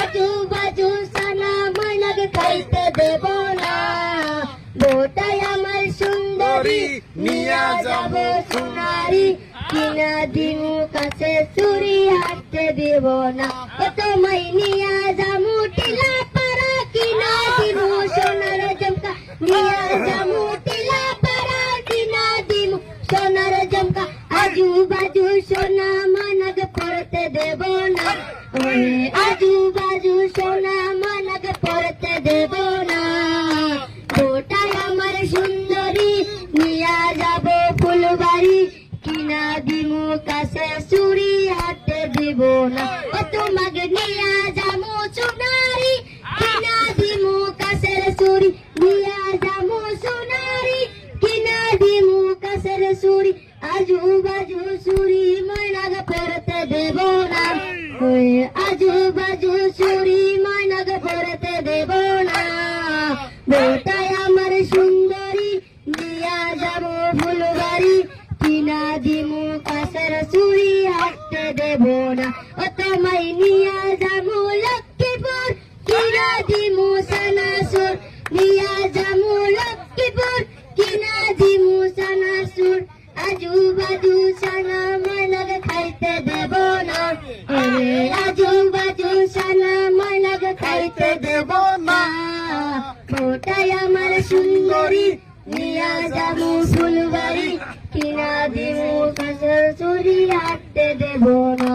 আজু বাজু সানা দেব না। বোটাই আমার সুন্দরী, নিয়া যাব সোনারি। কিনা দেব না। নিয়া যামু টিলা কিনা দিমু সোনার জমকা। নিয়া পাড়া, কিনা দিমু সোনার জমকা। আজু বাজু সোনা মানক পড়তে দেব না। ওরে আজু বাজু সোনা মানক পড়তে দেব না ওটাই আমার সুন্দরী নিয়া যাব ফুলবাড়ি কিনা দিমু কাছে চুরি হাতে দিব না ও তোমাকে নিয়া যামু সোনারি কিনা দিমু কাছে চুরি নিয়া যামু সোনারি কিনা দিমু কাছের চুরি আজু বাজু চুরি ময়নাগ ফেরতে দেব না আজু বাজু চুরি ময়নাগ ফেরতে দেব না। বেটাই আমার সুন্দরী, নিয়া যাব ফুলবাড়ি। কিনা দিমু কাছের চুরি হাঁটতে দেব না। ও তোমায় নিয়া ময়নাগ খাইতে দেব না। ওটাই আমার সুন্দরী, নিয়া যাব ফুলবাড়ি। কিনা দিব কাছে চুরি, হাঁটতে দেব না।